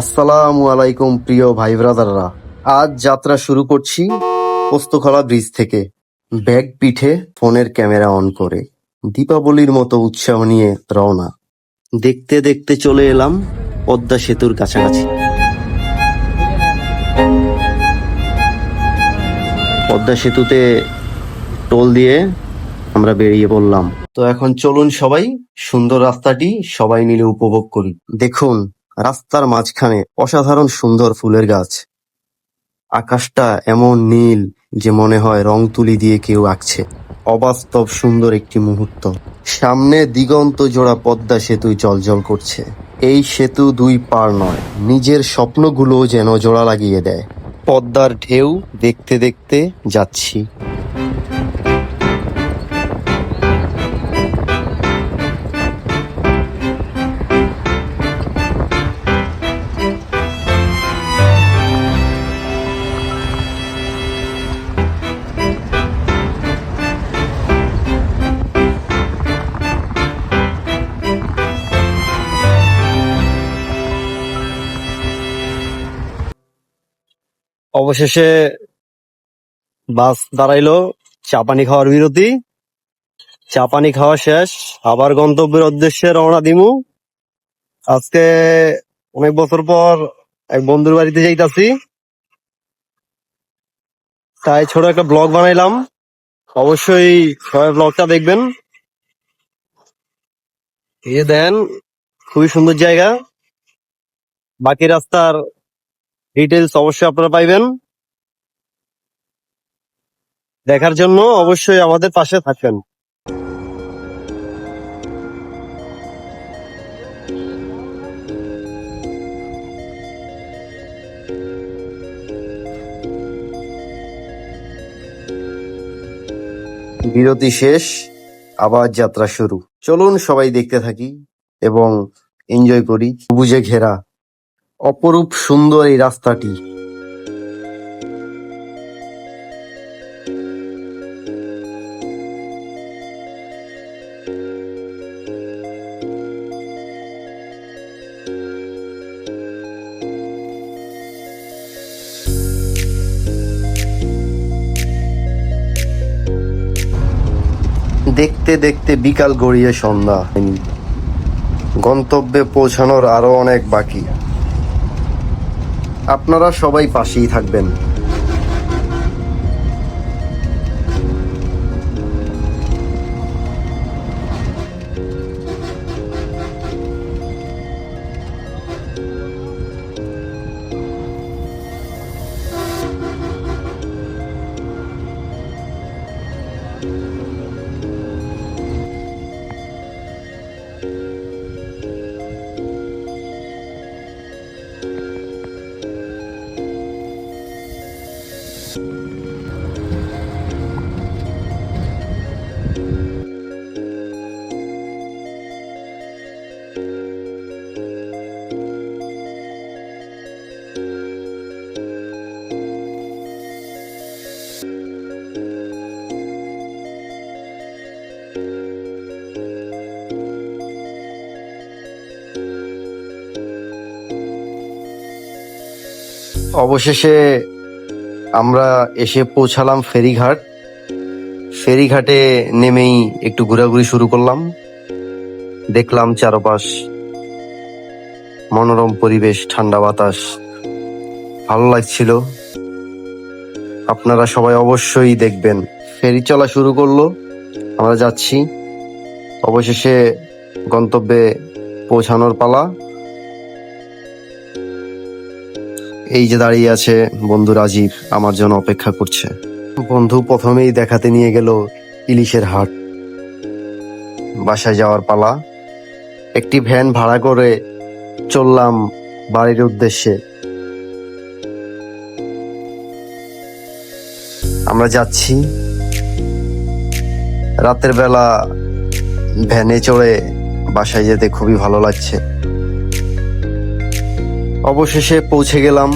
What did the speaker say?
আসসালামু আলাইকুম প্রিয় ভাই ব্রাদাররা। আজ যাত্রা শুরু করছি পোস্তখলা ব্রিজ থেকে। ব্যাগ পিঠে ফোনের ক্যামেরা অন করে দীপাবলির মতো উৎসাহ নিয়ে রওনা। দেখতে দেখতে চলে এলাম পদ্মা সেতুর কাছাকাছি। পদ্মা সেতুতে টোল দিয়ে আমরা বেরিয়ে পড়লাম। তো এখন চলুন সবাই সুন্দর রাস্তাটি সবাই মিলে উপভোগ করি। দেখুন রাস্তার মাঝখানে অসাধারণ সুন্দর ফুলের গাছ। আকাশটা এমন নীল যে মনে হয় রং তুলি দিয়ে কেউ আঁকছে। অবাস্তব সুন্দর একটি মুহূর্ত। সামনে দিগন্ত জোড়া পদ্মা সেতু জলজল করছে। এই সেতু দুই পার নয়, নিজের স্বপ্নগুলো যেন জোড়া লাগিয়ে দেয়। পদ্মার ঢেউ দেখতে দেখতে যাচ্ছি। অবশেষে বাস দাঁড়াইলো চা পানি খাওয়ার বিরতি। চা পানি খাওয়া শেষ। আবার গন্তব্যের উদ্দেশ্যে রওনা দিমু। আজকে অনেক বছর পর এক বন্ধুর বাড়িতে যাইতাছি। তাই ছোট একটা ব্লগ বানাইলাম। অবশ্যই সবাই ব্লগটা দেখবেন। দেন, খুবই সুন্দর জায়গা। বাকি রাস্তার ডিটেলস অবশ্যই আপনারা পাইবেন। দেখার জন্য অবশ্যই আমাদের পাশে থাকবেন। বিরতি শেষ, আবার যাত্রা শুরু। চলুন সবাই দেখতে থাকি এবং এনজয় করি। সবুজে ঘেরা অপরূপ সুন্দর এই রাস্তাটি। দেখতে দেখতে বিকাল গড়িয়ে সন্ধ্যা। গন্তব্যে পৌঁছানোর আরও অনেক বাকি। আপনারা সবাই পাশেই থাকবেন। অবশেষে আমরা এসে পৌঁছালাম ফেরিঘাট। ফেরিঘাটে নেমেই একটু ঘোরাঘুরি শুরু করলাম। দেখলাম চারপাশ মনোরম পরিবেশ, ঠান্ডা বাতাস। ভালো লাগছিল। আপনারা সবাই অবশ্যই দেখবেন। ফেরি চলা শুরু করল। আমরা যাচ্ছি। অবশেষে গন্তব্যে পৌঁছানোর পালা। এই যে দাঁড়িয়ে আছে বন্ধু রাজীব, আমার জন্য অপেক্ষা করছে। বন্ধু প্রথমেই দেখাতে নিয়ে গেল ইলিশের হাট। বাসায় যাওয়ার পালা। একটি ভ্যান ভাড়া করে চললাম বাড়ির উদ্দেশ্যে। আমরা যাচ্ছি। রাতের বেলা ভ্যানে চড়ে বাসায় যেতে খুবই ভালো লাগছে। অবশেষে পৌঁছে গেলাম।